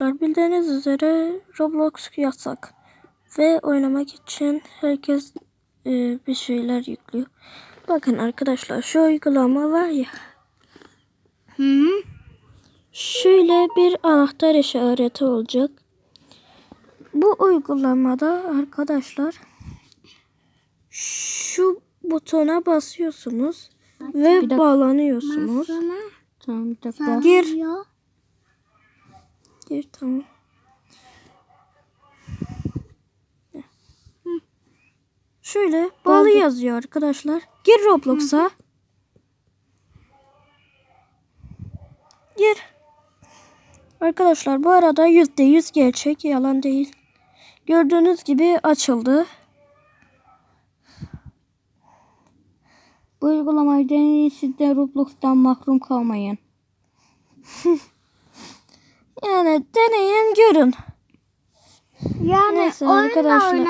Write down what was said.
Bildiğiniz üzere Roblox yasak. Ve oynamak için herkes e, bir şeyler yüklüyor. Bakın arkadaşlar şu uygulama var ya. Hı? Şöyle bir anahtar işareti olacak. Bu uygulamada arkadaşlar şu butona basıyorsunuz ve bağlanıyorsunuz. Tamam bir dakika. sarıyor. Gir. Gir tamam. Şöyle bağlı yazıyor arkadaşlar. Gir Roblox'a. Gir. Arkadaşlar bu arada %100 gerçek yalan değil. Gördüğünüz gibi açıldı. Bu uygulamayı deneyin siz de Roblox'tan mahrum kalmayın. Deneyin görün. Yani Neyse arkadaşlar.